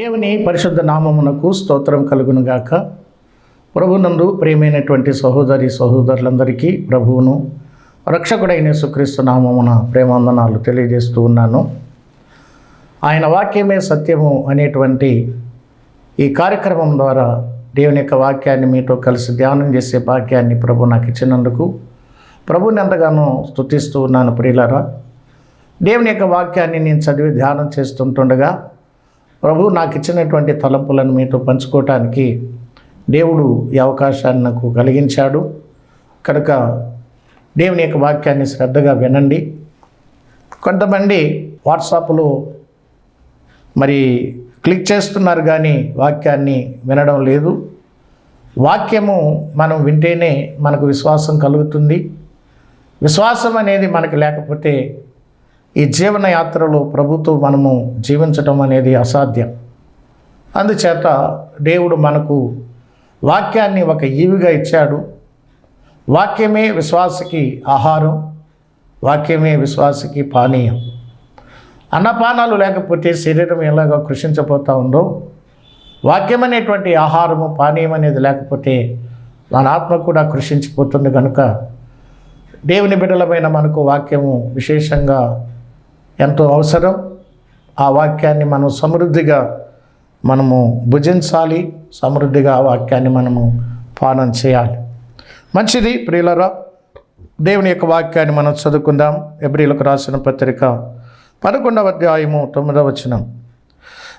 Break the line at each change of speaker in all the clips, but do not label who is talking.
దేవుని పరిశుద్ధ నామమునకు స్తోత్రం కలుగునుగాక. ప్రభునందు ప్రియమైనటువంటి సహోదరి సహోదరులందరికీ ప్రభువును రక్షకుడైన సుక్రీస్తు నామమున ప్రేమాందనాలు తెలియజేస్తూ ఉన్నాను. ఆయన వాక్యమే సత్యము అనేటువంటి ఈ కార్యక్రమం ద్వారా దేవుని యొక్క వాక్యాన్ని మీతో కలిసి ధ్యానం చేసే భాగ్యాన్ని ప్రభు నాకు ఇచ్చినందుకు ప్రభుని ఎంతగానో స్తుతిస్తూ ఉన్నాను ప్రియులరా. దేవుని యొక్క వాక్యాన్ని నేను చదివి ధ్యానం చేస్తుంటుండగా ప్రభు నాకు ఇచ్చినటువంటి తలంపులను మీతో పంచుకోవటానికి దేవుడు ఈ అవకాశాన్ని నాకు కలిగించాడు. కనుక దేవుని యొక్క వాక్యాన్ని శ్రద్ధగా వినండి. కొంతమంది వాట్సాప్లో మరి క్లిక్ చేస్తున్నారు కానీ వాక్యాన్ని వినడం లేదు. వాక్యము మనం వింటేనే మనకు విశ్వాసం కలుగుతుంది. విశ్వాసం అనేది మనకు లేకపోతే ఈ జీవన యాత్రలో ప్రభుతో మనము జీవించటం అనేది అసాధ్యం. అందుచేత దేవుడు మనకు వాక్యాన్ని ఒక ఈవిగా ఇచ్చాడు. వాక్యమే విశ్వాసకి ఆహారం వాక్యమే విశ్వాసకి పానీయం. అన్నపానాలు లేకపోతే శరీరం ఎలాగ కృషించబోతూ ఉందో వాక్యం అనేటువంటి ఆహారము పానీయం అనేది లేకపోతే మన ఆత్మ కూడా కృషించిపోతుంది కనుక దేవుని బిడ్డలమైన మనకు వాక్యము విశేషంగా ఎంతో అవసరం. ఆ వాక్యాన్ని మనం సమృద్ధిగా మనము భుజించాలి. సమృద్ధిగా ఆ వాక్యాన్ని మనము పాలన చేయాలి. మంచిది ప్రియులరా దేవుని యొక్క వాక్యాన్ని మనం చదువుకుందాం. ఎబ్రిలకు రాసిన పత్రిక పదకొండవ అధ్యాయము తొమ్మిదవ వచనం.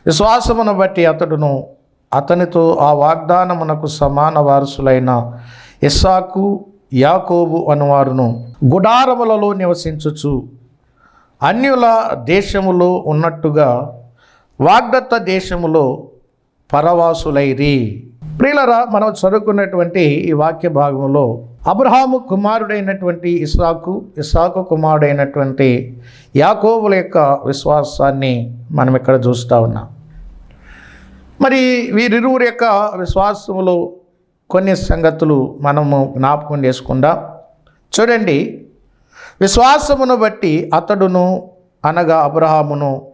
విశ్వాసమును బట్టి అతడును అతనితో ఆ వాగ్దానమునకు సమాన వారసులైన ఇస్సాకు యాకోబు అనువారును గుడారములలో నివసించుచు అన్యుల దేశములో ఉన్నట్టుగా వాగ్దత్త దేశములో పరవాసులైరి. ప్రియులరా మనం చదువుకున్నటువంటి ఈ వాక్య భాగంలో అబ్రహాము కుమారుడైనటువంటి ఇసాకు ఇసాకు కుమారుడైనటువంటి యాకోబుల యొక్క విశ్వాసాన్ని మనం ఇక్కడ చూస్తూ ఉన్నాం. మరి వీరిరువురి యొక్క విశ్వాసములో కొన్ని సంగతులు మనము జ్ఞాపకం చేసుకుందాం. చూడండి విశ్వాసమును బట్టి అతడును అనగా అబ్రహామును.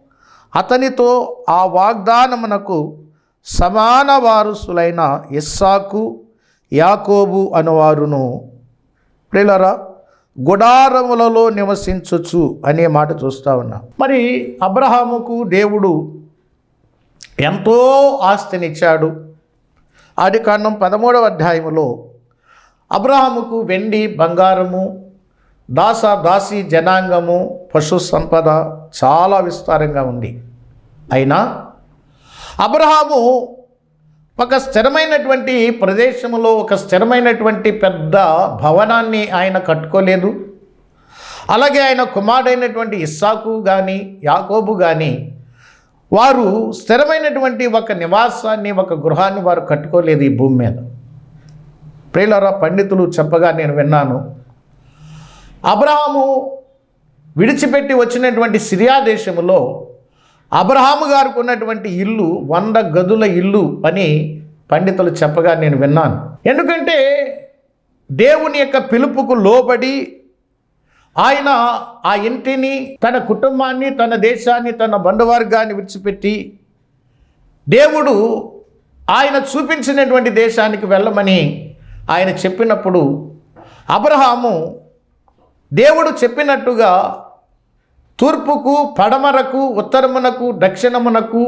అతనితో ఆ వాగ్దానమునకు సమాన వారసులైన ఇస్సాకు యాకోబు అనువారును. ప్రిలరా గుడారములలో నివసించచ్చు అనే మాట చూస్తూ ఉన్నా. మరి అబ్రహాముకు దేవుడు ఎంతో ఆస్తినిచ్చాడు. ఆది కాండం పదమూడవ అధ్యాయములో అబ్రహాముకు వెండి బంగారము దాస దాసి జనాంగము పశు సంపద చాలా విస్తారంగా ఉంది. అయినా అబ్రహాము ఒక స్థిరమైనటువంటి ప్రదేశంలో ఒక స్థిరమైనటువంటి పెద్ద భవనాన్ని ఆయన కట్టుకోలేదు. అలాగే ఆయన కుమారుడైనటువంటి ఇస్సాకు కానీ యాకోబు కానీ వారు స్థిరమైనటువంటి ఒక నివాసాన్ని ఒక గృహాన్ని వారు కట్టుకోలేదు ఈ భూమి మీద. ప్రియులరా పండితులు చెప్పగా నేను విన్నాను అబ్రహాము విడిచిపెట్టి వచ్చినటువంటి సిరియా దేశంలో అబ్రహాము గారికి ఉన్నటువంటి ఇల్లు వంద గదుల ఇల్లు అని పండితులు చెప్పగా నేను విన్నాను. ఎందుకంటే దేవుని యొక్క పిలుపుకు లోబడి ఆయన ఆ ఇంటిని తన కుటుంబాన్ని తన దేశాన్ని తన బంధువర్గాన్ని విడిచిపెట్టి దేవుడు ఆయన చూపించినటువంటి దేశానికి వెళ్ళమని ఆయన చెప్పినప్పుడు అబ్రహాము దేవుడు చెప్పినట్టుగా తూర్పుకు పడమరకు ఉత్తరమునకు దక్షిణమునకు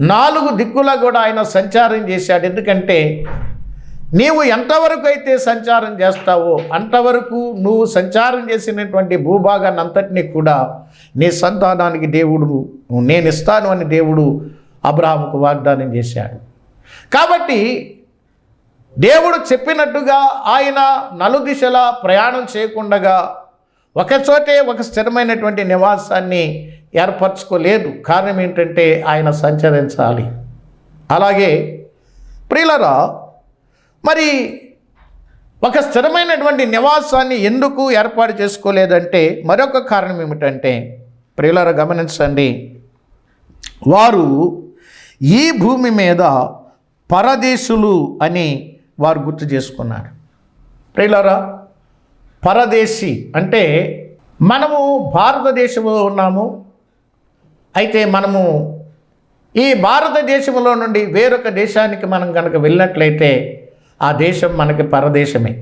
నాలుగు దిక్కులా కూడా ఆయన సంచారం చేశాడు. ఎందుకంటే నీవు ఎంతవరకు అయితే సంచారం చేస్తావో అంతవరకు నువ్వు సంచారం చేసినటువంటి భూభాగాన్ని అంతటినీ కూడా నీ సంతానానికి దేవుడు నేను ఇస్తాను అని దేవుడు అబ్రాహంకు వాగ్దానం చేశాడు. కాబట్టి దేవుడు చెప్పినట్టుగా ఆయన నలుదిశలా ప్రయాణం చేయకుండగా ఒకచోటే ఒక స్థిరమైనటువంటి నివాసాన్ని ఏర్పరచుకోలేదు. కారణం ఏంటంటే ఆయన సంచరించాలి. అలాగే ప్రియులరా మరి ఒక స్థిరమైనటువంటి నివాసాన్ని ఎందుకు ఏర్పాటు చేసుకోలేదంటే మరొక కారణం ఏమిటంటే ప్రియులర గమనించండి వారు ఈ భూమి మీద పరదేశులు అని వారు గుర్తు చేసుకున్నారు. ప్రియులారా పరదేశి అంటే మనము భారతదేశంలో ఉన్నాము అయితే మనము ఈ భారతదేశంలో నుండి వేరొక దేశానికి మనం కనుక వెళ్ళినట్లయితే ఆ దేశం మనకి పరదేశమే.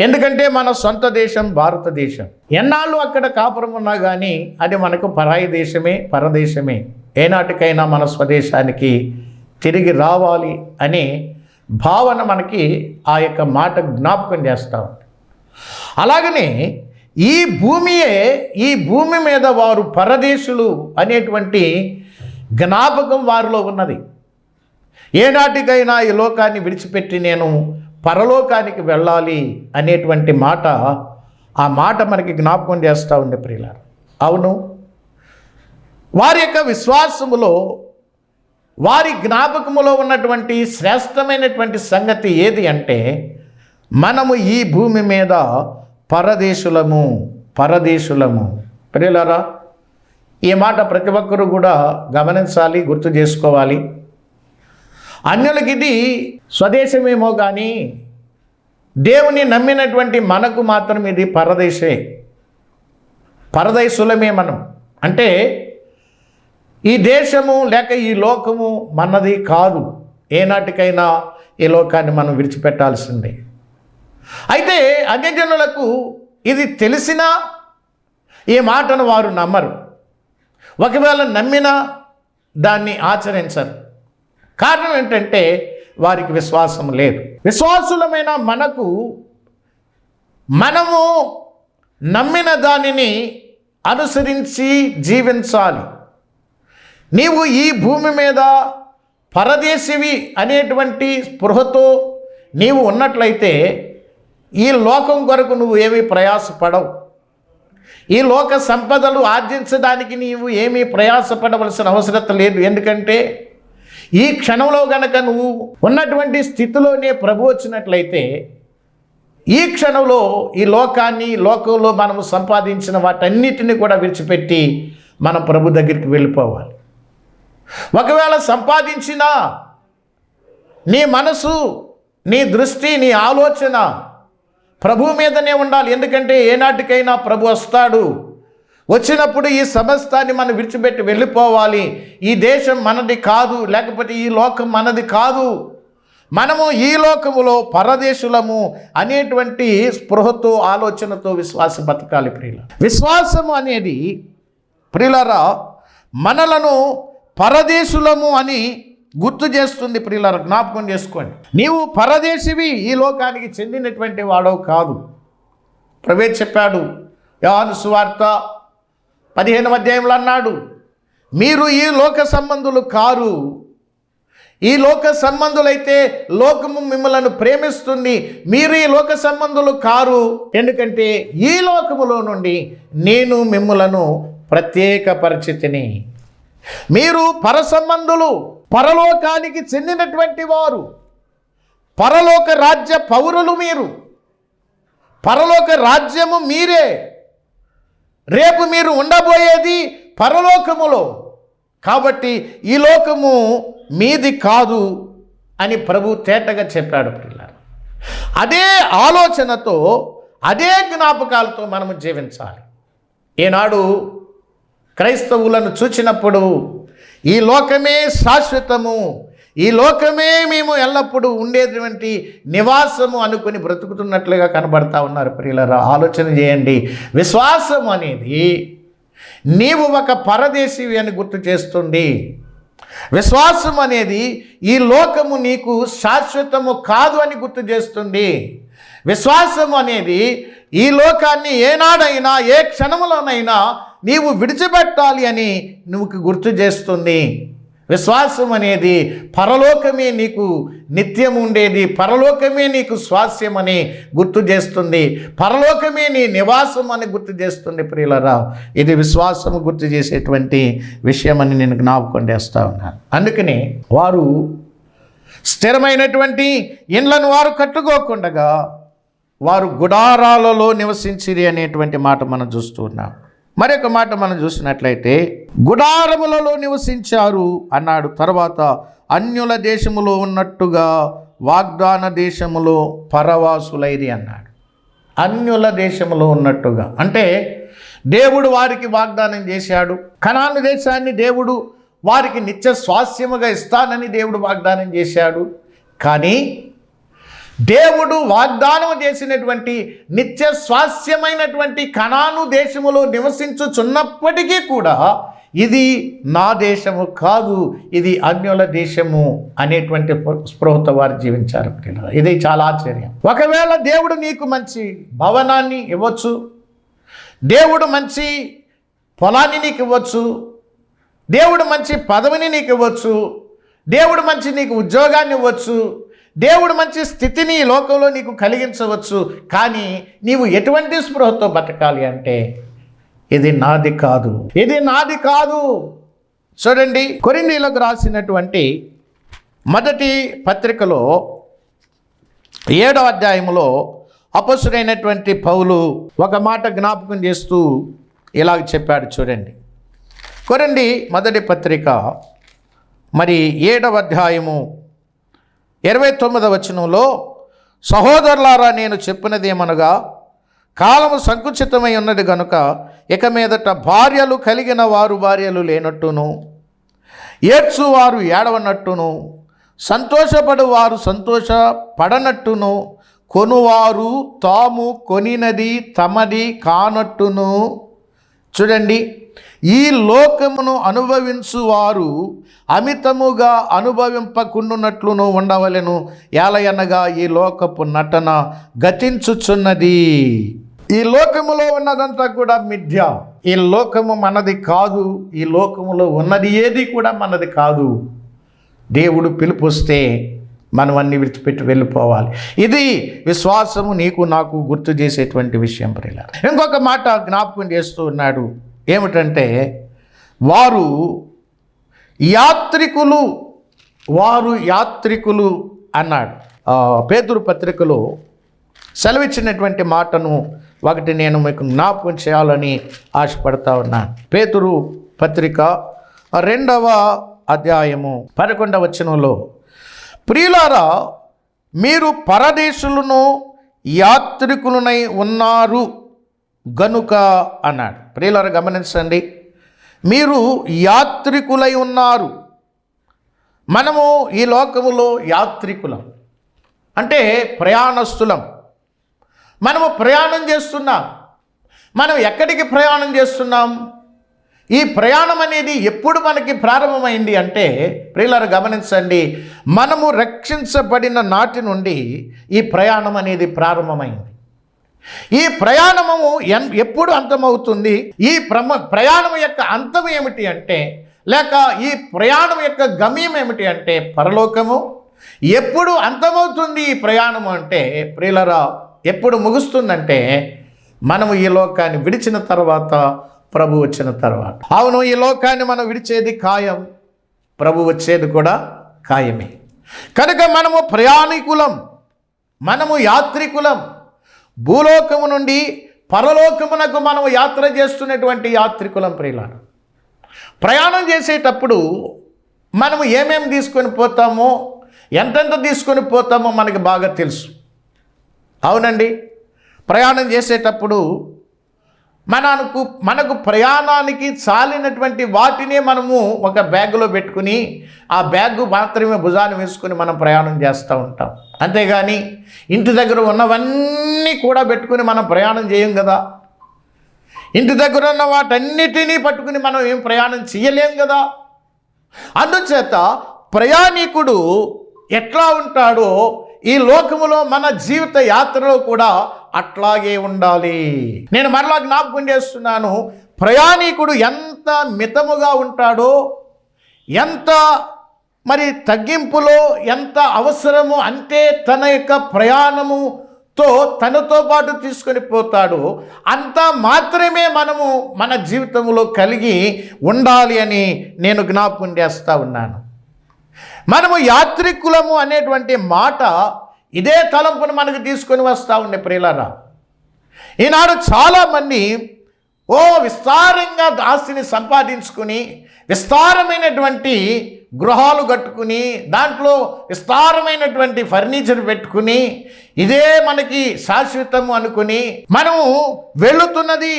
ఎందుకంటే మన సొంత దేశం భారతదేశం. ఎన్నాళ్ళు అక్కడ కాపురం ఉన్నా కానీ అది మనకు పరాయి దేశమే పరదేశమే. ఏనాటికైనా మన స్వదేశానికి తిరిగి రావాలి అని భావన మనకి ఆ యొక్క మాట జ్ఞాపకం చేస్తూ ఉంది. అలాగనే ఈ భూమియే ఈ భూమి మీద వారు పరదేశులు అనేటువంటి జ్ఞాపకం వారిలో ఉన్నది. ఏనాటికైనా ఈ లోకాన్ని విడిచిపెట్టి నేను పరలోకానికి వెళ్ళాలి అనేటువంటి మాట ఆ మాట మనకి జ్ఞాపకం చేస్తూ ఉంది ప్రియులారు. అవును వారి యొక్క విశ్వాసములో వారి జ్ఞాపకములో ఉన్నటువంటి శ్రేష్టమైనటువంటి సంగతి ఏది అంటే మనము ఈ భూమి మీద పరదేశులము పరదేశులము. ప్రియులరా ఈ మాట ప్రతి ఒక్కరూ కూడా గమనించాలి గుర్తు చేసుకోవాలి. అన్యులకి ఇది స్వదేశమేమో కానీ దేవుని నమ్మినటువంటి మనకు మాత్రం ఇది పరదేశే. పరదేశులమే మనం. అంటే ఈ దేశము లేక ఈ లోకము మనది కాదు. ఏనాటికైనా ఈ లోకాన్ని మనం విడిచిపెట్టాల్సిందే. అయితే అన్యజనులకు ఇది తెలిసినా ఈ మాటను వారు నమ్మరు. ఒకవేళ నమ్మినా దాన్ని ఆచరించరు. కారణం ఏంటంటే వారికి విశ్వాసం లేదు. విశ్వాసులమైన మనకు మనము నమ్మిన దానిని అనుసరించి జీవించాలి. నీవు ఈ భూమి మీద పరదేశివి అనేటువంటి స్పృహతో నీవు ఉన్నట్లయితే ఈ లోకం కొరకు నువ్వు ఏమీ ప్రయాసపడవు. ఈ లోక సంపదలు ఆర్జించడానికి నీవు ఏమీ ప్రయాసపడవలసిన అవసరం లేదు. ఎందుకంటే ఈ క్షణంలో గనక నువ్వు ఉన్నటువంటి స్థితిలోనే ప్రభు వచ్చినట్లయితే ఈ క్షణంలో ఈ లోకాన్ని లోకంలో మనము సంపాదించిన వాటన్నిటిని కూడా విడిచిపెట్టి మనం ప్రభు దగ్గరికి వెళ్ళిపోవాలి. ఒకవేళ సంపాదించినా నీ మనసు నీ దృష్టి నీ ఆలోచన ప్రభు మీదనే ఉండాలి. ఎందుకంటే ఏనాటికైనా ప్రభు వస్తాడు. వచ్చినప్పుడు ఈ సమస్తాన్ని మనం విడిచిపెట్టి వెళ్ళిపోవాలి. ఈ దేశం మనది కాదు లేకపోతే ఈ లోకం మనది కాదు. మనము ఈ లోకములో పరదేశులము అనేటువంటి స్పృహతో ఆలోచనతో విశ్వాస బతకాలి ప్రియుల విశ్వాసము అనేది ప్రియులరా మనలను పరదేశులము అని గుర్తు చేస్తుంది ప్రియులరా జ్ఞాపకం చేసుకోండి. నీవు పరదేశివి ఈ లోకానికి చెందినటువంటి వాడవు కాదు. ప్రవే చెప్పాడు యోహాను సువార్త పదిహేను అధ్యాయంలో అన్నాడు మీరు ఈ లోక సంబంధులు కారు. ఈ లోక సంబంధులైతే లోకము మిమ్మలను ప్రేమిస్తుంది మీరు ఈ లోక సంబంధులు కారు. ఎందుకంటే ఈ లోకములో నుండి నేను మిమ్మలను ప్రత్యేక పరిచితిని మీరు పరసంబంధులు పరలోకానికి చెందినటువంటి వారు పరలోక రాజ్య పౌరులు మీరు పరలోక రాజ్యము మీరే. రేపు మీరు ఉండబోయేది పరలోకములో. కాబట్టి ఈ లోకము మీది కాదు అని ప్రభు తేటగా చెప్పాడు పిల్లలు అదే ఆలోచనతో అదే జ్ఞాపకాలతో మనము జీవించాలి. ఈనాడు క్రైస్తవులను చూచినప్పుడు ఈ లోకమే శాశ్వతము ఈ లోకమే మేము ఎల్లప్పుడూ ఉండేటువంటి నివాసము అనుకుని బ్రతుకుతున్నట్లుగా కనబడతా ఉన్నారు. ప్రియులరా ఆలోచన చేయండి. విశ్వాసం అనేది నీవు ఒక పరదేశివి అని గుర్తు చేస్తుంది విశ్వాసం అనేది ఈ లోకము నీకు శాశ్వతము కాదు అని గుర్తు చేస్తుంది విశ్వాసం అనేది ఈ లోకాన్ని ఏనాడైనా ఏ క్షణములోనైనా నీవు విడిచిపెట్టాలి అని నువ్వు గుర్తు చేస్తుంది. విశ్వాసం అనేది పరలోకమే నీకు నిత్యం ఉండేది. పరలోకమే నీకు స్వాస్యం అని గుర్తు చేస్తుంది. పరలోకమే నీ నివాసం అని గుర్తు చేస్తుంది ప్రియులరా. ఇది విశ్వాసము గుర్తు చేసేటువంటి విషయం అని నేను జ్ఞాపకం చేస్తూ ఉన్నాను. అందుకని వారు స్థిరమైనటువంటి ఇండ్లను వారు కట్టుకోకుండగా వారు గుడారాలలో నివసించిరి అనేటువంటి మాట మనం చూస్తూ ఉన్నాం. మరొక మాట మనం చూసినట్లయితే గుడారములలో నివసించారు అన్నాడు. తర్వాత అన్యుల దేశములో ఉన్నట్టుగా వాగ్దాన దేశములో పరవాసులైరి అన్నాడు. అన్యుల దేశములో ఉన్నట్టుగా. అంటే దేవుడు వారికి వాగ్దానం చేశాడు. కణాను దేశాన్ని దేవుడు వారికి నిత్య స్వాస్యముగా ఇస్తానని దేవుడు వాగ్దానం చేశాడు. కానీ దేవుడు వాగ్దానం చేసినటువంటి నిత్య స్వాస్యమైనటువంటి కణాను దేశములో నివసించుచున్నప్పటికీ కూడా ఇది నా దేశము కాదు ఇది అన్యుల దేశము అనేటువంటి స్పృహతో వారు జీవించారు. ఇది చాలా ఆశ్చర్యం. ఒకవేళ దేవుడు నీకు మంచి భవనాన్ని ఇవ్వచ్చు దేవుడు మంచి పొలాన్ని నీకు ఇవ్వచ్చు దేవుడు మంచి పదవిని నీకు ఇవ్వచ్చు దేవుడు మంచి నీకు ఉద్యోగాన్ని ఇవ్వచ్చు దేవుడు మంచి స్థితిని ఈ లోకంలో నీకు కలిగించవచ్చు కానీ నీవు ఎటువంటి స్పృహతో బతకాలి అంటే ఇది నాది కాదు. ఇది నాది కాదు. చూడండి కొరిందీలకు రాసినటువంటి మొదటి పత్రికలో ఏడవ అధ్యాయంలో అపసురైనటువంటి పౌలు ఒక మాట జ్ఞాపకం చేస్తూ ఇలాగ చెప్పాడు చూడండి. కొరండి మొదటి పత్రిక మరి ఏడవ అధ్యాయము ఇరవై తొమ్మిదవ వచనంలో సహోదరులారా నేను చెప్పినది ఏమనగా కాలము సంకుచితమై ఉన్నది గనుక ఇక మీదట భార్యలు కలిగిన వారు భార్యలు లేనట్టును ఏడ్చువారు ఏడవనట్టును సంతోషపడు వారు సంతోషపడనట్టును కొనువారు తాము కొనినది తమది కానట్టును చూడండి ఈ లోకమును అనుభవించువారు అమితముగా అనుభవింపకుండునట్లును ఉండవలెను. ఏలయనగా ఈ లోకపు నటన గతించుచున్నది. ఈ లోకములో ఉన్నదంతా కూడా మిథ్య. ఈ లోకము మనది కాదు ఈ లోకములో ఉన్నది ఏది కూడా మనది కాదు. దేవుడు పిలుపుస్తే మనం అన్ని విడిచిపెట్టి వెళ్ళిపోవాలి. ఇది విశ్వాసము నీకు నాకు గుర్తు చేసేటువంటి విషయం ప్రియుల ఇంకొక మాట జ్ఞాపకం చేస్తూ ఉన్నాడు. ఏమిటంటే వారు యాత్రికులు వారు యాత్రికులు అన్నాడు. ఆ, పేతురు పత్రికలో సెలవిచ్చినటువంటి మాటను ఒకటి నేను మీకు జ్ఞాపకం చేయాలని ఆశపడతా ఉన్నాను పేతురు పత్రిక రెండవ అధ్యాయము పదకొండవ వచనంలో ప్రియులారా మీరు పరదేశులను యాత్రికులనై ఉన్నారు గనుక అన్నాడు. ప్రియులారా గమనించండి. మీరు యాత్రికులై ఉన్నారు. మనము ఈ లోకములో యాత్రికులం. అంటే ప్రయాణస్తులం మనము ప్రయాణం చేస్తున్నాం. మనం ఎక్కడికి ప్రయాణం చేస్తున్నాం? ఈ ప్రయాణం అనేది ఎప్పుడు మనకి ప్రారంభమైంది అంటే ప్రియులారు గమనించండి మనము రక్షించబడిన నాటి నుండి ఈ ప్రయాణం అనేది ప్రారంభమైంది. ఈ ప్రయాణము ఎన్ ఎప్పుడు అంతమవుతుంది? ఈ ప్రమ ప్రయాణం యొక్క అంతం ఏమిటి అంటే లేక ఈ ప్రయాణం యొక్క గమ్యం ఏమిటి అంటే పరలోకము? ఎప్పుడు అంతమవుతుంది ఈ ప్రయాణం అంటే ప్రియులరా ఎప్పుడు ముగుస్తుందంటే మనము ఈ లోకాన్ని విడిచిన తర్వాత ప్రభు వచ్చిన తర్వాత. అవును ఈ లోకాన్ని మనం విడిచేది ఖాయం. ప్రభు వచ్చేది కూడా ఖాయమే. కనుక మనము ప్రయాణికులం మనము యాత్రికులం భూలోకము నుండి పరలోకమునకు మనము యాత్ర చేస్తున్నటువంటి యాత్రికులం ప్రియులారు. ప్రయాణం చేసేటప్పుడు మనము ఏమేమి తీసుకొని పోతామో ఎంతెంత తీసుకొని పోతామో మనకి బాగా తెలుసు. అవునండి ప్రయాణం చేసేటప్పుడు మనకు మనకు ప్రయాణానికి చాలినటువంటి వాటినే మనము ఒక బ్యాగులో పెట్టుకుని ఆ బ్యాగ్ మాత్రమే భుజాన్ని వేసుకుని మనం ప్రయాణం చేస్తూ ఉంటాం. అంతేగాని ఇంటి దగ్గర ఉన్నవన్నీ కూడా పెట్టుకుని మనం ప్రయాణం చేయం కదా. ఇంటి దగ్గర ఉన్న వాటన్నిటినీ పట్టుకుని మనం ఏం ప్రయాణం చేయలేం కదా. అందుచేత ప్రయాణికుడు ఎట్లా ఉంటాడో ఈ లోకములో మన జీవిత యాత్రలో కూడా అట్లాగే ఉండాలి. నేను మరలా జ్ఞాపకం చేస్తున్నాను ప్రయాణికుడు ఎంత మితముగా ఉంటాడో ఎంత మరి తగ్గింపులో ఎంత అవసరమో అంతే తన యొక్క ప్రయాణముతో తనతో పాటు తీసుకొని పోతాడో. అంత మాత్రమే మనము మన జీవితంలో కలిగి ఉండాలి అని నేను జ్ఞాపకం చేస్తూ ఉన్నాను. మనము యాత్రికులము అనేటువంటి మాట ఇదే తలంపును మనకు తీసుకొని వస్తూ ఉండే ప్రియులరా ఈనాడు చాలామంది ఓ విస్తారంగా ఆస్తిని సంపాదించుకుని విస్తారమైనటువంటి గృహాలు కట్టుకుని దాంట్లో విస్తారమైనటువంటి ఫర్నిచర్ పెట్టుకుని ఇదే మనకి శాశ్వతం అనుకుని మనము వెళుతున్నది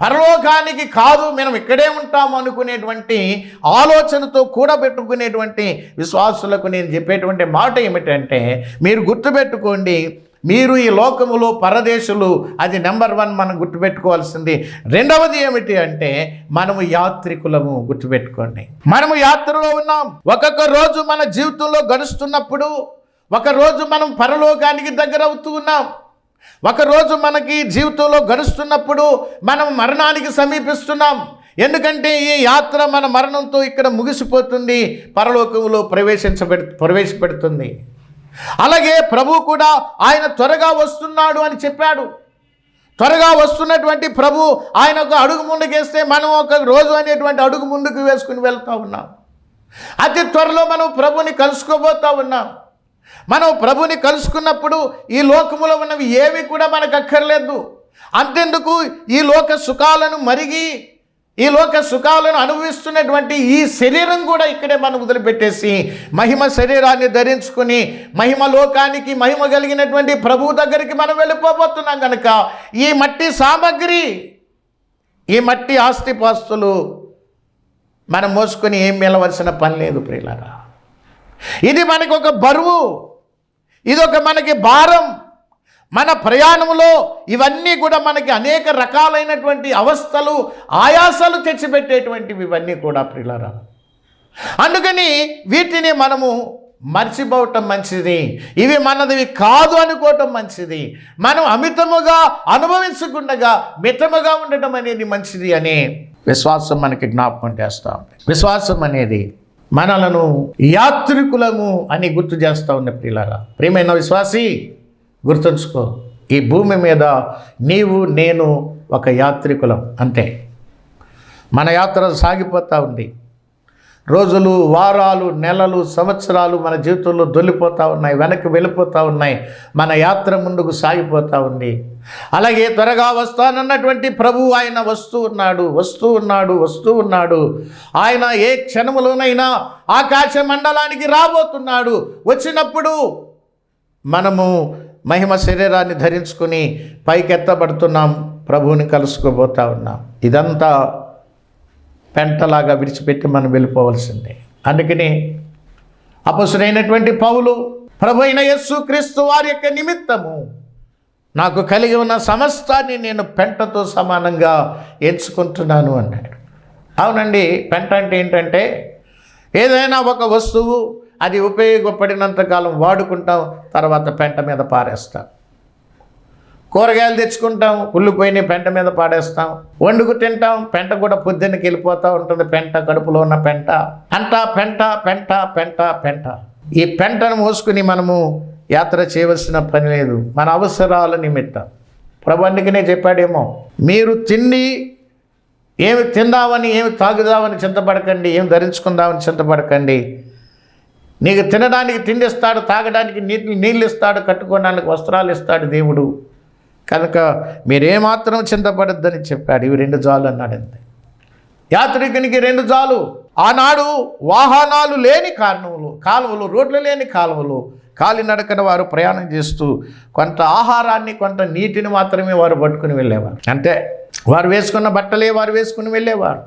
పరలోకానికి కాదు మనం ఇక్కడే ఉంటాము అనుకునేటువంటి ఆలోచనతో కూడబెట్టుకునేటువంటి విశ్వాసులకు నేను చెప్పేటువంటి మాట ఏమిటంటే మీరు గుర్తుపెట్టుకోండి మీరు ఈ లోకములో పరదేశులు అది నెంబర్ వన్ మనం గుర్తుపెట్టుకోవాల్సింది. రెండవది ఏమిటి అంటే మనము యాత్రికులము గుర్తుపెట్టుకోండి. మనము యాత్రలో ఉన్నాం. ఒక్కొక్క రోజు మన జీవితంలో గడుస్తున్నప్పుడు ఒకరోజు మనం పరలోకానికి దగ్గర అవుతూ ఉన్నాం. ఒకరోజు మనకి జీవితంలో గడుస్తున్నప్పుడు మనం మరణానికి సమీపిస్తున్నాం. ఎందుకంటే ఈ యాత్ర మన మరణంతో ఇక్కడ ముగిసిపోతుంది పరలోకంలో ప్రవేశించబె ప్రవేశపెడుతుంది. అలాగే ప్రభు కూడా ఆయన త్వరగా వస్తున్నాడు అని చెప్పాడు. త్వరగా వస్తున్నటువంటి ప్రభు ఆయన ఒక అడుగు ముందుకేస్తే మనం ఒక రోజు అనేటువంటి అడుగు ముందుకు వేసుకుని వెళ్తూ ఉన్నాం. అతి త్వరలో మనం ప్రభుని కలుసుకోబోతా ఉన్నాం. మనం ప్రభుని కలుసుకున్నప్పుడు ఈ లోకములో ఉన్నవి ఏవి కూడా మనకు అక్కర్లేదు అంతెందుకు ఈ లోక సుఖాలను మరిగి ఈ లోక సుఖాలను అనుభవిస్తున్నటువంటి ఈ శరీరం కూడా ఇక్కడే మనం వదిలిపెట్టేసి మహిమ శరీరాన్ని ధరించుకుని మహిమ లోకానికి మహిమ కలిగినటువంటి ప్రభువు దగ్గరికి మనం వెళ్ళిపోబోతున్నాం కనుక ఈ మట్టి సామగ్రి ఈ మట్టి ఆస్తిపాస్తులు మనం మోసుకొని ఏం వెళ్ళవలసిన పని లేదు ప్రియులారా. ఇది మనకు ఒక బరువు. ఇదొక మనకి భారం. మన ప్రయాణంలో ఇవన్నీ కూడా మనకి అనేక రకాలైనటువంటి అవస్థలు ఆయాసాలు తెచ్చిపెట్టేటువంటివి ఇవన్నీ కూడా ప్రిలరా. అందుకని వీటిని మనము మర్చిపోవటం మంచిది. ఇవి మనదివి కాదు అనుకోవటం మంచిది. మనం అమితముగా అనుభవించకుండగా మితముగా ఉండటం అనేది మంచిది అనే విశ్వాసం మనకి జ్ఞాపకం చేస్తాం విశ్వాసం అనేది మనలను యాత్రికులము అని గుర్తు చేస్తూ ఉన్న ప్రియులారా ప్రియమైన విశ్వాసి గుర్తుంచుకో ఈ భూమి మీద నీవు నేను ఒక యాత్రికులం అంతే. మన యాత్ర సాగిపోతూ ఉంది. రోజులు వారాలు నెలలు సంవత్సరాలు మన జీవితంలో దొల్లిపోతూ ఉన్నాయి వెనక్కి వెళ్ళిపోతూ ఉన్నాయి మన యాత్ర ముందుకు సాగిపోతూ ఉంది. అలాగే త్వరగా వస్తానన్నటువంటి ప్రభు ఆయన వస్తూ ఉన్నాడు వస్తూ ఉన్నాడు వస్తూ ఉన్నాడు. ఆయన ఏ క్షణములోనైనా ఆకాశ మండలానికి రాబోతున్నాడు. వచ్చినప్పుడు మనము మహిమ శరీరాన్ని ధరించుకుని పైకెత్తబడుతున్నాం ప్రభువుని కలుసుకోబోతా ఉన్నాం. ఇదంతా పెంటలాగా విడిచిపెట్టి మనం వెళ్ళిపోవలసిందే. అందుకని అపసురైనటువంటి పౌలు ప్రభైన యస్సు క్రీస్తు వారి యొక్క నిమిత్తము నాకు కలిగి ఉన్న సమస్తాన్ని నేను పెంటతో సమానంగా ఎంచుకుంటున్నాను అన్నాడు. అవునండి పెంట అంటే ఏంటంటే ఏదైనా ఒక వస్తువు అది ఉపయోగపడినంత కాలం వాడుకుంటాం తర్వాత పెంట మీద పారేస్తాం. కూరగాయలు తెచ్చుకుంటాం కుళ్ళిపోయిన పెంట మీద పాడేస్తాం. వండుకు తింటాం పెంట కూడా పొద్దున్నకి వెళ్ళిపోతూ ఉంటుంది పెంట కడుపులో ఉన్న పెంట. అంట పెంట పెంట పెంట పెంట. ఈ పెంటను మోసుకుని మనము యాత్ర చేయవలసిన పని లేదు. మన అవసరాల నిమిత్తం. ప్రభు అందుకనే చెప్పాడేమో మీరు తిండి ఏమి తిందామని ఏమి తాగుదామని చింతపడకండి ఏమి ధరించుకుందామని చింతపడకండి. నీకు తినడానికి తిండి ఇస్తాడు తాగడానికి నీటి నీళ్ళు ఇస్తాడు కట్టుకోవడానికి వస్త్రాలు ఇస్తాడు దేవుడు. కనుక మీరేమాత్రం చింతపడద్దని చెప్పాడు. ఇవి రెండు జాలు అన్నాడు అంతే. యాత్రికునికి రెండు జాలు. ఆనాడు వాహనాలు లేని కారణములు కాలువలు రోడ్లు లేని కాలువలు కాలినడకన వారు ప్రయాణం చేస్తూ కొంత ఆహారాన్ని కొంత నీటిని మాత్రమే వారు పట్టుకుని వెళ్ళేవారు. అంటే వారు వేసుకున్న బట్టలే వారు వేసుకుని వెళ్ళేవారు.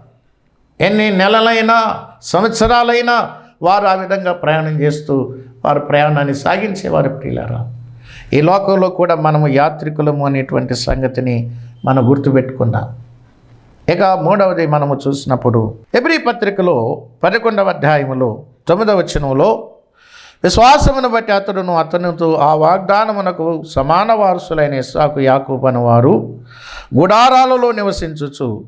ఎన్ని నెలలైనా సంవత్సరాలైనా వారు ఆ విధంగా ప్రయాణం చేస్తూ వారు ప్రయాణాన్ని సాగించేవారు పిల్లరా ఈ లోకంలో కూడా మనము యాత్రికులము అనేటువంటి సంగతిని మనం గుర్తుపెట్టుకున్నాం. ఇక మూడవది మనము చూసినప్పుడు ఎబ్రి పత్రికలో పదకొండవ అధ్యాయములో తొమ్మిదవ వచనంలో విశ్వాసమును బట్టి అతడును అతనితో ఆ వాగ్దానమునకు సమాన వారసులైన ఇస్సాకు యాకూబను వారు గుడారాలలో నివసించుచు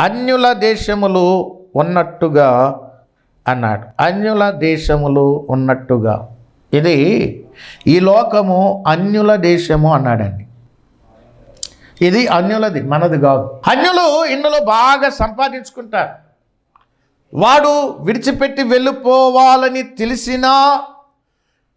అన్యుల దేశములు ఉన్నట్టుగా అన్నాడు. అన్యుల దేశములు ఉన్నట్టుగా. ఇది ఈ లోకము అన్యుల దేశము అన్నాడండి. ఇది అన్యులది మనది కాదు. అన్యులు ఇందులో బాగా సంపాదించుకుంటారు. వాడు విడిచిపెట్టి వెళ్ళిపోవాలని తెలిసినా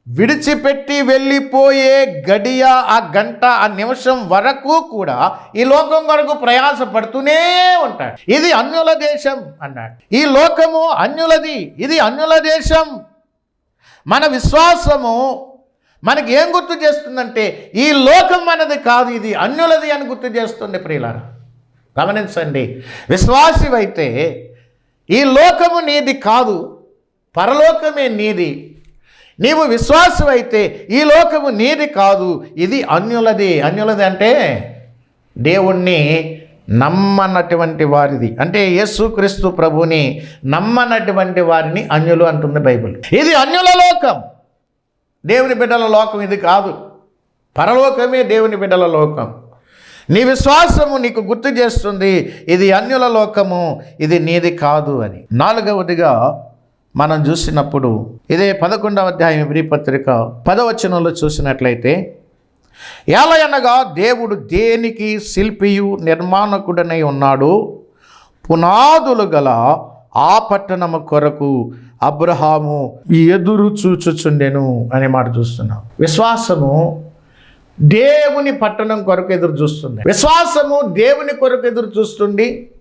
విడిచిపెట్టి వెళ్ళిపోయే గడియ ఆ గంట ఆ నిమిషం వరకు కూడా ఈ లోకం వరకు ప్రయాసపడుతూనే ఉంటాడు. ఇది అన్యుల దేశం అన్నాడు. ఈ లోకము అన్యులది ఇది అన్యుల దేశం. మన విశ్వాసము మనకి ఏం గుర్తు చేస్తుందంటే ఈ లోకం మనది కాదు ఇది అన్యులది అని గుర్తు చేస్తుంది ప్రియులారా. గమనించండి. విశ్వాసివైతే ఈ లోకము నీది కాదు పరలోకమే నీది. నీవు విశ్వాసమైతే ఈ లోకము నీది కాదు ఇది అన్యులది. అన్యులది అంటే దేవుణ్ణి నమ్మనటువంటి వారిది. అంటే యేసుక్రీస్తు ప్రభుని నమ్మనటువంటి వారిని అన్యులు అంటుంది బైబిల్. ఇది అన్యుల లోకం. దేవుని బిడ్డల లోకం ఇది కాదు. పరలోకమే దేవుని బిడ్డల లోకం. నీ విశ్వాసము నీకు గుర్తు చేస్తుంది ఇది అన్యుల లోకము ఇది నీది కాదు అని. నాలుగవదిగా మనం చూసినప్పుడు ఇదే పదకొండవ అధ్యాయం పత్రిక పదవచనంలో చూసినట్లయితే ఎలయనగా దేవుడు దేనికి శిల్పియు నిర్మాణకుడనై ఉన్నాడు? పునాదులు గల ఆ పట్టణము కొరకు అబ్రహాము ఎదురు చూచుచుండెను అనే మాట చూస్తున్నాం. విశ్వాసము దేవుని పట్టణం కొరకు ఎదురు చూస్తుంది. విశ్వాసము దేవుని కొరకు ఎదురు చూస్తుంది.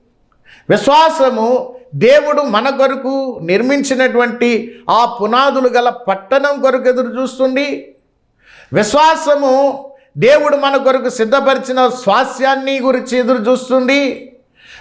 విశ్వాసము దేవుడు మన కొరకు నిర్మించినటువంటి ఆ పునాదులు గల పట్టణం కొరకు ఎదురు చూస్తుంది. విశ్వాసము దేవుడు మన కొరకు సిద్ధపరిచిన స్వాస్యాన్ని గురించి ఎదురు చూస్తుంది.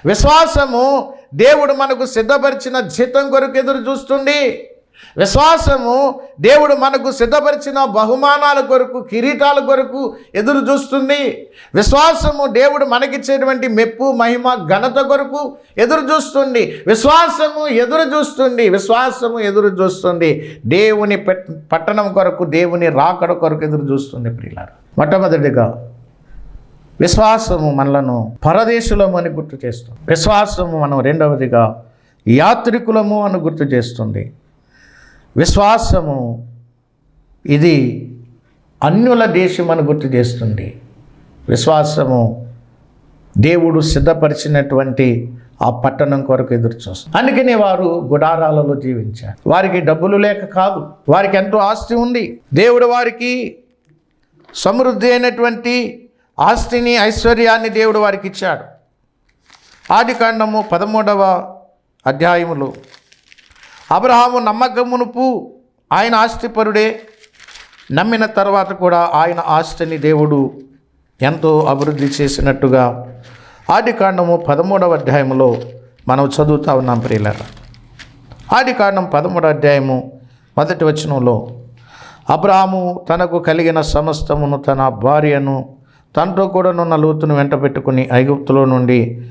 విశ్వాసము దేవుడు మనకు సిద్ధపరిచిన జీతం కొరకు ఎదురు చూస్తుంది. విశ్వాసము దేవుడు మనకు సిద్ధపరిచిన బహుమానాల కొరకు కిరీటాల కొరకు ఎదురు చూస్తుంది. విశ్వాసము దేవుడు మనకిచ్చేటువంటి మెప్పు మహిమ ఘనత కొరకు ఎదురు చూస్తుంది. విశ్వాసము ఎదురు చూస్తుంది. విశ్వాసము ఎదురు చూస్తుంది. దేవుని పట్టణం కొరకు దేవుని రాకడ కొరకు ఎదురు చూస్తుంది ప్రియులారు. మొట్టమొదటిగా విశ్వాసము మనలను పరదేశులము అని గుర్తు చేస్తుంది. విశ్వాసము మనం రెండవదిగా యాత్రికులము అని గుర్తు చేస్తుంది. విశ్వాసము ఇది అన్యుల దేశం అని గుర్తు చేస్తుంది. విశ్వాసము దేవుడు సిద్ధపరిచినటువంటి ఆ పట్టణం కొరకు ఎదురు చూస్తుంది. అందుకనే వారు గుడారాలలో జీవించారు. వారికి డబ్బులు లేక కాదు. వారికి ఎంతో ఆస్తి ఉంది. దేవుడు వారికి సమృద్ధి అయినటువంటి ఆస్తిని ఐశ్వర్యాన్ని దేవుడు వారికి ఇచ్చాడు. ఆది కాండము పదమూడవ అధ్యాయములు అబ్రహాము నమ్మకమునుపు ఆయన ఆస్తిపరుడే. నమ్మిన తర్వాత కూడా ఆయన ఆస్తిని దేవుడు ఎంతో అభివృద్ధి చేసినట్టుగా ఆది కాండము పదమూడవ అధ్యాయంలో మనం చదువుతా ఉన్నాం ప్రియులారా. ఆది కాండం పదమూడవ అధ్యాయము మొదటి వచనంలో అబ్రాహాము తనకు కలిగిన సమస్తమును తన భార్యను తనతో కూడా లూతును వెంట పెట్టుకుని ఐగుప్తులో నుండి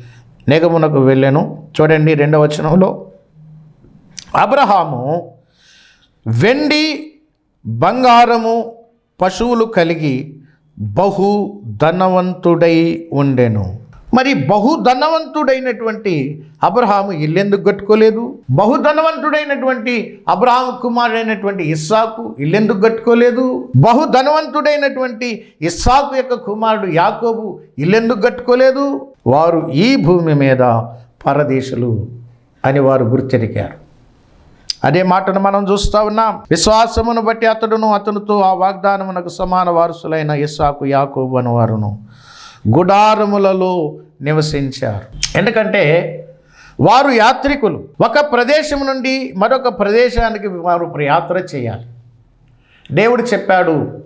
నెగమునకు వెళ్ళాను. చూడండి రెండవ వచనంలో అబ్రహాము వెండి బంగారము పశువులు కలిగి బహు ధనవంతుడై ఉండెను. మరి బహు ధనవంతుడైనటువంటి అబ్రహాము ఇల్లెందుకు కట్టుకోలేదు? బహు ధనవంతుడైనటువంటి అబ్రహాము కుమారుడైనటువంటి ఇస్సాకు ఇల్లెందుకు కట్టుకోలేదు? బహు ధనవంతుడైనటువంటి ఇస్సాకు యొక్క కుమారుడు యాకోబు ఇల్లెందుకు కట్టుకోలేదు? వారు ఈ భూమి మీద పరదేశులు అని వారు గుర్తెరిగారు. అదే మాటను మనం చూస్తూ ఉన్నాం. విశ్వాసమును బట్టి అతడును అతనితో ఆ వాగ్దానమునకు సమాన వారసులైన ఇస్సాకు యాకోబు అని వారును గుడారములలో నివసించారు. ఎందుకంటే వారు యాత్రికులు. ఒక ప్రదేశం నుండి మరొక ప్రదేశానికి వారు యాత్ర చేయాలి. దేవుడు చెప్పాడు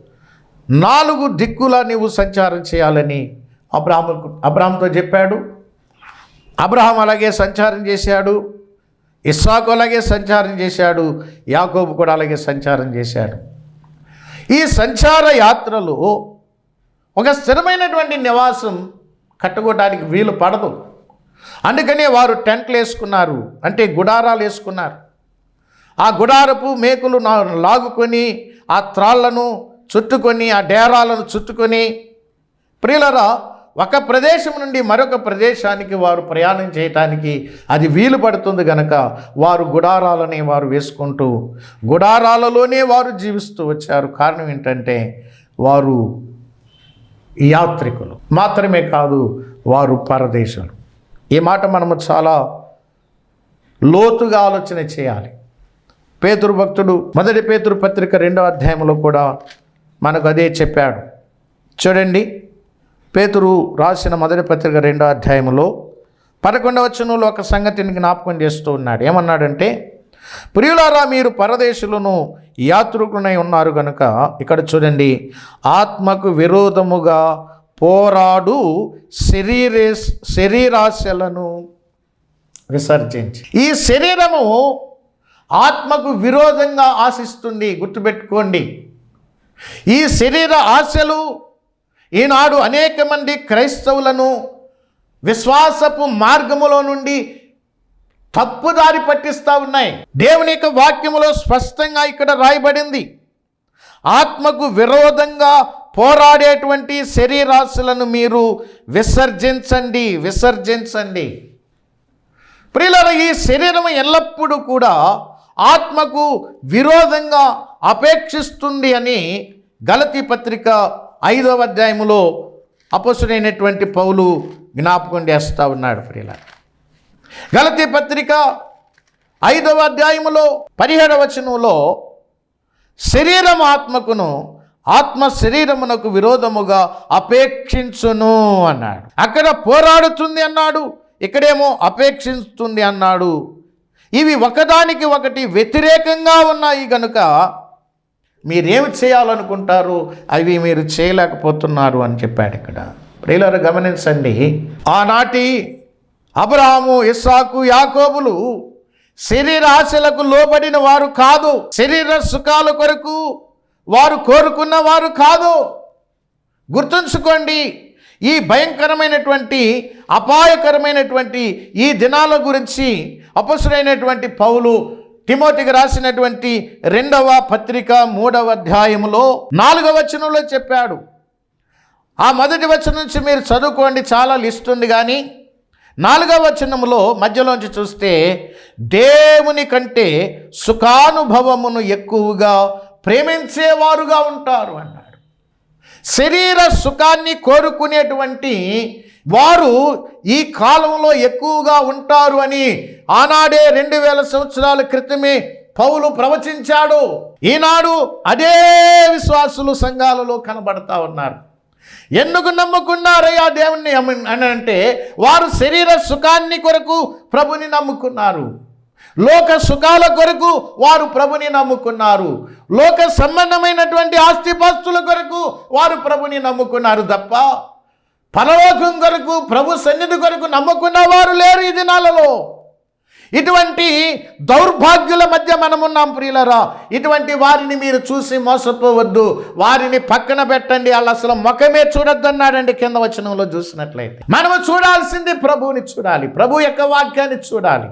నాలుగు దిక్కుల నీవు సంచారం చేయాలని అబ్రాహ్మ అబ్రాహ్మతో చెప్పాడు. అబ్రహాం అలాగే సంచారం చేశాడు. ఇస్సాకు అలాగే సంచారం చేశాడు యాకోబు కూడా అలాగే సంచారం చేశాడు. ఈ సంచార యాత్రలో ఒక స్థిరమైనటువంటి నివాసం కట్టుకోవడానికి వీలు పడదు. అందుకనే వారు టెంట్లు వేసుకున్నారు అంటే గుడారాలు వేసుకున్నారు. ఆ గుడారపు మేకులు నా- లాగుకొని ఆ త్రాళ్ళను చుట్టుకొని ఆ డేరాలను చుట్టుకొని ప్రియులరా ఒక ప్రదేశం నుండి మరొక ప్రదేశానికి వారు ప్రయాణం చేయటానికి అది వీలు పడుతుంది గనక వారు గుడారాలనే వారు వేసుకుంటూ గుడారాలలోనే వారు జీవిస్తూ వచ్చారు. కారణం ఏంటంటే వారు యాత్రికులు. మాత్రమే కాదు వారు పరదేశాలు. ఈ మాట మనము చాలా లోతుగా ఆలోచన చేయాలి. పేతురు భక్తుడు మొదటి పేతురు పత్రిక రెండో అధ్యాయంలో కూడా మనకు అదే చెప్పాడు. చూడండి. పేతురు రాసిన మొదటి పత్రిక రెండో అధ్యాయంలో పదకొండవ వచనంలో ఒక సంగతిని జ్ఞాపకం చేస్తూ ఉన్నాడు. ఏమన్నాడంటే ప్రియులారా మీరు పరదేశులను యాత్రికులనై ఉన్నారు కనుక ఇక్కడ చూడండి ఆత్మకు విరోధముగా పోరాడు శరీరే శరీరాశలను విసర్జించి. ఈ శరీరము ఆత్మకు విరోధంగా ఆశిస్తుంది. గుర్తుపెట్టుకోండి. ఈ శరీర ఆశలు ఈనాడు అనేక మంది క్రైస్తవులను విశ్వాసపు మార్గములో నుండి తప్పుదారి పట్టిస్తూ ఉన్నాయి. దేవుని యొక్క వాక్యములో స్పష్టంగా ఇక్కడ రాయబడింది. ఆత్మకు విరోధంగా పోరాడేటువంటి శరీరాశులను మీరు విసర్జించండి విసర్జించండి. ప్రియుల ఈ శరీరం ఎల్లప్పుడూ కూడా ఆత్మకు విరోధంగా అపేక్షిస్తుంది అని గలతి పత్రిక ఐదవ అధ్యాయములో అపసుడైనటువంటి పౌలు జ్ఞాపకం చేస్తూ ఉన్నాడు ప్రియుల గలతి పత్రిక ఐదవ అధ్యాయములో పదిహేడవ వచనంలో శరీరం ఆత్మకును ఆత్మ శరీరమునకు విరోధముగా అపేక్షించును అన్నాడు. అక్కడ పోరాడుతుంది అన్నాడు ఇక్కడేమో అపేక్షిస్తుంది అన్నాడు. ఇవి ఒకదానికి ఒకటి వ్యతిరేకంగా ఉన్నాయి గనుక మీరేమి చేయాలనుకుంటారు? అవి మీరు చేయలేకపోతున్నారు అని చెప్పాడు ఇక్కడ. ప్రియులారు గమనించండి. ఆనాటి అబ్రహాము ఇస్సాకు యాకోబులు శరీర ఆశలకు లోబడిన వారు కాదు. శరీర సుఖాల కొరకు వారు కోరుకున్న వారు కాదు. గుర్తుంచుకోండి ఈ భయంకరమైనటువంటి అపాయకరమైనటువంటి ఈ దినాల గురించి అపసురైనటువంటి పౌలు తిమోతికి రాసినటువంటి రెండవ పత్రిక మూడవ అధ్యాయములో నాలుగవ వచనంలో చెప్పాడు. ఆ మొదటి వచనం నుంచి మీరు చదువుకోండి చాలా లిస్ట్ ఉంది కానీ నాలుగవ వచనములో మధ్యలోంచి చూస్తే దేవుని కంటే సుఖానుభవమును ఎక్కువగా ప్రేమించేవారుగా ఉంటారు అన్నాడు. శరీర సుఖాన్ని కోరుకునేటువంటి వారు ఈ కాలంలో ఎక్కువగా ఉంటారు అని ఆనాడే రెండు వేల సంవత్సరాల క్రితమే పౌలు ప్రవచించాడు. ఈనాడు అదే విశ్వాసులు సంఘాలలో కనబడతా ఉన్నారు. ఎందుకు నమ్ముకున్నారయ్యా దేవుణ్ణి అని అంటే వారు శరీర సుఖాన్ని కొరకు ప్రభుని నమ్ముకున్నారు. లోక సుఖాల కొరకు వారు ప్రభుని నమ్ముకున్నారు. లోక సంబంధమైనటువంటి ఆస్తిపాస్తుల కొరకు వారు ప్రభుని నమ్ముకున్నారు తప్ప పరలోకం కొరకు ప్రభు సన్నిధి కొరకు నమ్ముకున్న వారు లేరు ఈ దినాలలో. ఇటువంటి దౌర్భాగ్యుల మధ్య మనమున్నాం ప్రియులరా. ఇటువంటి వారిని మీరు చూసి మోసపోవద్దు. వారిని పక్కన పెట్టండి. వాళ్ళు అసలు ముఖమే చూడొద్దన్నాడండి కింద వచనంలో చూసినట్లయితే. మనము చూడాల్సింది ప్రభువుని చూడాలి. ప్రభు యొక్క వాక్యాన్ని చూడాలి.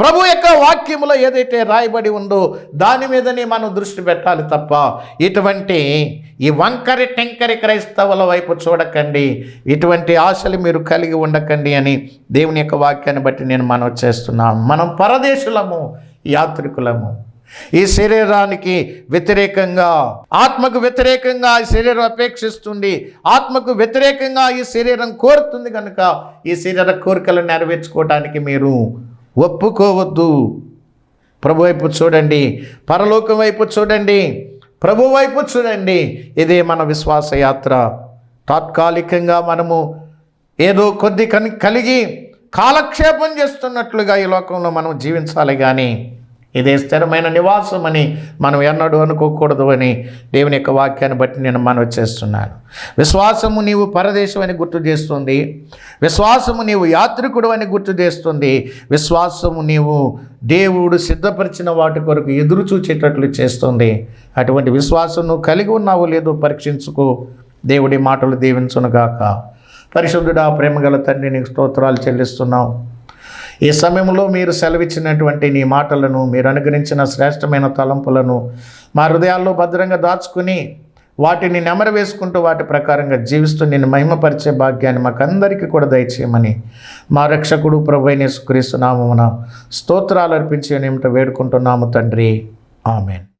ప్రభు యొక్క వాక్యములో ఏదైతే రాయబడి ఉందో దాని మీదనే మనం దృష్టి పెట్టాలి తప్ప ఇటువంటి ఈ వంకరి టెంకరి క్రైస్తవుల వైపు చూడకండి. ఇటువంటి ఆశలు మీరు కలిగి ఉండకండి అని దేవుని యొక్క వాక్యాన్ని బట్టి నేను మనం చేస్తున్నాను మనం పరదేశులము యాత్రికులము. ఈ శరీరానికి వ్యతిరేకంగా ఆత్మకు వ్యతిరేకంగా ఈ శరీరం అపేక్షిస్తుంది. ఆత్మకు వ్యతిరేకంగా ఈ శరీరం కోరుతుంది కనుక ఈ శరీర కోరికలు నెరవేర్చుకోవడానికి మీరు ఒప్పుకోవద్దు. ప్రభు వైపు చూడండి పరలోకం వైపు చూడండి ప్రభు వైపు చూడండి. ఇదే మన విశ్వాస యాత్ర. తాత్కాలికంగా మనము ఏదో కొద్ది కని కలిగి కాలక్షేపం చేస్తున్నట్లుగా ఈ లోకంలో మనం జీవించాలి కానీ ఇదే స్థిరమైన నివాసం అని మనం ఎన్నడూ అనుకోకూడదు అని దేవుని యొక్క వాక్యాన్ని బట్టి నేను మనవి చేస్తున్నాను విశ్వాసము నీవు పరదేశం అని గుర్తు చేస్తుంది. విశ్వాసము నీవు యాత్రికుడు అని గుర్తు చేస్తుంది. విశ్వాసము నీవు దేవుడు సిద్ధపరిచిన వాటి కొరకు ఎదురు చూచేటట్లు చేస్తుంది. అటువంటి విశ్వాసం నువ్వు కలిగి ఉన్నావో లేదో పరీక్షించుకో. దేవుడి మాటలు దీవించునుగాక. పరిశుద్ధుడా ప్రేమగల తండ్రి నీకు స్తోత్రాలు చెల్లిస్తున్నావు ఈ సమయంలో మీరు సెలవిచ్చినటువంటి నీ మాటలను మీరు అనుగ్రహించిన శ్రేష్టమైన తలంపులను మా హృదయాల్లో భద్రంగా దాచుకుని వాటిని నెమర వేసుకుంటూ వాటి ప్రకారంగా జీవిస్తూ నేను మహిమపరిచే భాగ్యాన్ని మాకందరికీ కూడా దయచేయమని మా రక్షకుడు ప్రభు అయిన యేసుక్రీస్తు స్తోత్రాలు అర్పించి వేడుకుంటున్నాము తండ్రి. ఆమెన్.